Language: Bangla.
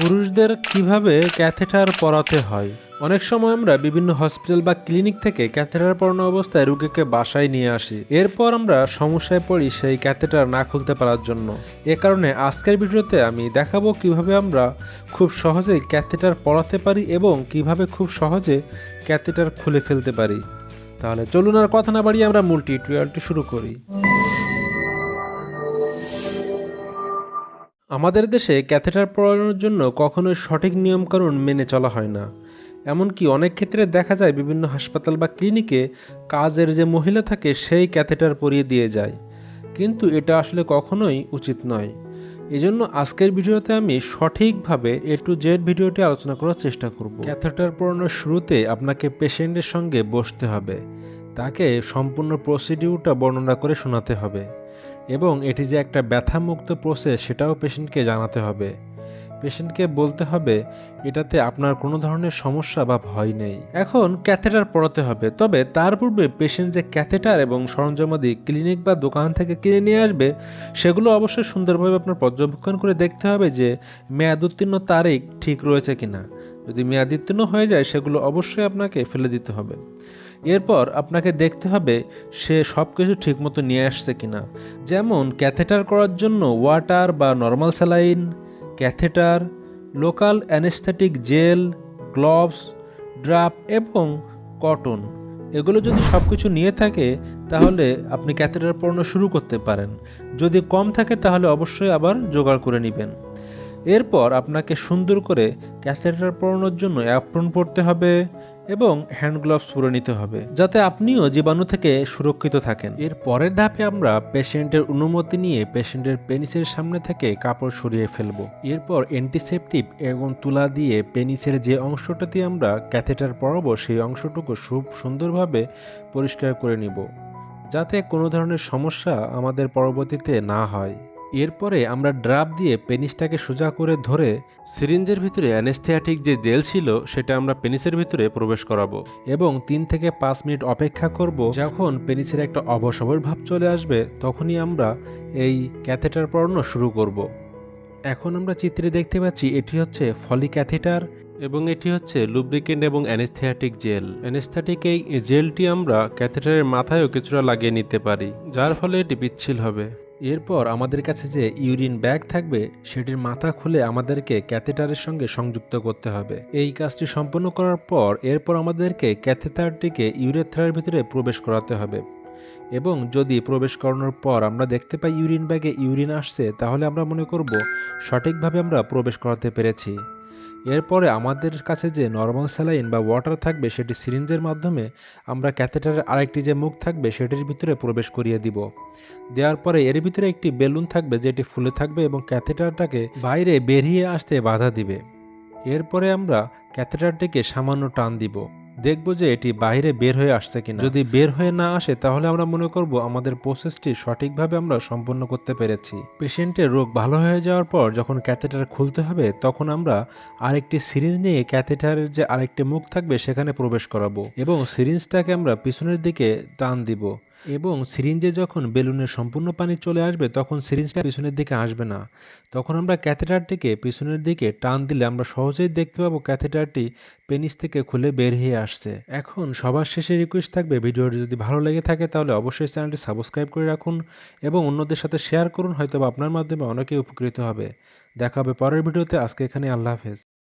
পুরুষদের কীভাবে ক্যাথেটার পরাতে হয়? অনেক সময় আমরা বিভিন্ন হসপিটাল বা ক্লিনিক থেকে ক্যাথেটার পরানো অবস্থায় রোগীকে বাসায় নিয়ে আসি। এরপর আমরা সমস্যায় পড়ি সেই ক্যাথেটার না খুলতে পারার জন্য। এ কারণে আজকের ভিডিওতে আমি দেখাবো কীভাবে আমরা খুব সহজেই ক্যাথেটার পরাতে পারি এবং কীভাবে খুব সহজে ক্যাথেটার খুলে ফেলতে পারি। তাহলে চলুন আর কথা না বাড়িয়ে আমরা মূল টিউটোরিয়ালটি শুরু করি। আমাদের দেশে ক্যাথেটার পড়ানোর জন্য কখনোই সঠিক নিয়মকানুন মেনে চলা হয় না। এমনকি অনেক ক্ষেত্রে দেখা যায় বিভিন্ন হাসপাতাল বা ক্লিনিকে কাজের যে মহিলা থাকে সেই ক্যাথেটার পরিয়ে দিয়ে যায়। কিন্তু এটা আসলে কখনোই উচিত নয়। এজন্য আজকের ভিডিওতে আমি সঠিকভাবে এ টু জেড ভিডিওটি আলোচনা করার চেষ্টা করব। ক্যাথেটার পড়ানোর শুরুতে আপনাকে পেশেন্টের সঙ্গে বসতে হবে। তাকে সম্পূর্ণ প্রসিডিউরটা বর্ণনা করে শোনাতে হবে। এবং এটি যে একটা ব্যথামুক্ত প্রসেস সেটাও পেশেন্টকে জানাতে হবে। পেশেন্টকে বলতে হবে, এটাতে আপনার কোনো ধরনের সমস্যা বা ভয় নেই। এখন ক্যাথেটার পড়াতে হবে, তবে তার পূর্বে পেশেন্ট যে ক্যাথেটার এবং সরঞ্জামাদি ক্লিনিক বা দোকান থেকে কিনে নিয়ে আসবে, সেগুলো অবশ্যই সুন্দরভাবে আপনার পর্যবেক্ষণ করে দেখতে হবে যে মেয়াদ উত্তীর্ণ তারিখ ঠিক রয়েছে কিনা। যদি মেয়াদ উত্তীর্ণ হয়ে যায়, সেগুলো অবশ্যই আপনাকে ফেলে দিতে হবে। এরপর আপনাকে দেখতে হবে সে সব কিছু ঠিকমতো নিয়ে আসছে কিনা। যেমন ক্যাথেটার করার জন্য ওয়াটার বা normal saline, catheter, local anaesthetic gel, gloves, drape এবং কটন। এগুলো যদি সব কিছু নিয়ে থাকে, তাহলে আপনি ক্যাথেটার পড়ানো শুরু করতে পারেন। যদি কম থাকে, তাহলে অবশ্যই আবার জোগাড় করে নেবেন। এরপর আপনাকে সুন্দর করে ক্যাথেটার পরানোর জন্য অ্যাপ্রন পরতে হবে এবং হ্যান্ড গ্লাভস পরে নিতে হবে, যাতে আপনিও জীবাণু থেকে সুরক্ষিত থাকেন। এর পরের ধাপে আমরা পেশেন্টের অনুমতি নিয়ে পেশেন্টের পেনিসের সামনে থেকে কাপড় সরিয়ে ফেলব। এরপর অ্যান্টিসেপটিভ এবং তুলা দিয়ে পেনিসের যে অংশটাতে আমরা ক্যাথেটার পরাবো, সেই অংশটুকু খুব সুন্দরভাবে পরিষ্কার করে নিব, যাতে কোনো ধরনের সমস্যা আমাদের পরবর্তীতে না হয়। এরপরে আমরা ড্রাপ দিয়ে পেনিসটাকে সোজা করে ধরে সিরিঞ্জের ভিতরে অ্যানেস্থিয়াটিক যে জেল ছিল, সেটা আমরা পেনিসের ভিতরে প্রবেশ করাবো এবং তিন থেকে পাঁচ মিনিট অপেক্ষা করব। যখন পেনিসের একটা অবসবর ভাব চলে আসবে, তখনই আমরা এই ক্যাথেটার পড়ানো শুরু করব। এখন আমরা চিত্রে দেখতে পাচ্ছি, এটি হচ্ছে ফলি ক্যাথেটার এবং এটি হচ্ছে লুব্রিকেন্ট এবং অ্যানেস্থেটিক জেল। অ্যানেস্থেটিক এই জেলটি আমরা ক্যাথেটারের মাথায়ও কিছুটা লাগিয়ে নিতে পারি, যার ফলে এটি পিচ্ছিল হবে। এরপর আমাদের কাছে যে ইউরিন ব্যাগ থাকবে, সেটির মাথা খুলে আমাদেরকে ক্যাথেটারের সঙ্গে সংযুক্ত করতে হবে। এই কাজটি সম্পন্ন করার পর এরপর আমাদেরকে ক্যাথেটারটিকে ইউরেথ্রার ভিতরে প্রবেশ করাতে হবে। এবং যদি প্রবেশ করানোর পর আমরা দেখতে পাই ইউরিন ব্যাগে ইউরিন আসছে, তাহলে আমরা মনে করব সঠিকভাবে আমরা প্রবেশ করাতে পেরেছি। এরপরে আমাদের কাছে যে নর্মাল স্যালাইন বা ওয়াটার থাকবে, সেটি সিরিঞ্জের মাধ্যমে আমরা ক্যাথেটারের আরেকটি যে মুখ থাকবে, সেটির ভিতরে প্রবেশ করিয়ে দিব। দেওয়ার পরে এর ভিতরে একটি বেলুন থাকবে, যেটি ফুলে থাকবে এবং ক্যাথেটারটাকে বাইরে বেরিয়ে আসতে বাধা দিবে। এরপরে আমরা ক্যাথেটারটিকে সামান্য টান দিব। দেখব যে এটি বাইরে বের হয়ে আসছে কিনা। যদি বের হয়ে না আসে, তাহলে আমরা মনে করব আমাদের প্রসেসটি সঠিকভাবে আমরা সম্পন্ন করতে পেরেছি। পেশেন্টের রোগ ভালো হয়ে যাওয়ার পর যখন ক্যাথেটার খুলতে হবে, তখন আমরা আরেকটি সিরিঞ্জ নিয়ে ক্যাথেটারের যে আরেকটি মুখ থাকবে, সেখানে প্রবেশ করাবো এবং সিরিঞ্জটাকে আমরা পিছনের দিকে টান দিব। এবং সিরিঞ্জে যখন বেলুনের সম্পূর্ণ পানি চলে আসবে, তখন সিরিঞ্জটা পিছনের দিকে আসবে না। তখন আমরা ক্যাথেটারটিকে পিছনের দিকে টান দিলে আমরা সহজেই দেখতে পাবো ক্যাথেটারটি পেনিস থেকে খুলে বের হয়ে আসছে। এখন সবার শেষে রিকোয়েস্ট থাকবে, ভিডিওটি যদি ভালো লেগে থাকে তাহলে অবশ্যই চ্যানেলটি সাবস্ক্রাইব করে রাখুন এবং অন্যদের সাথে শেয়ার করুন হয়তো আপনার মাধ্যমে অনেকেই উপকৃত হবে। দেখা হবে পরের ভিডিওতে, আজকে এখানে আল্লাহ হাফেজ।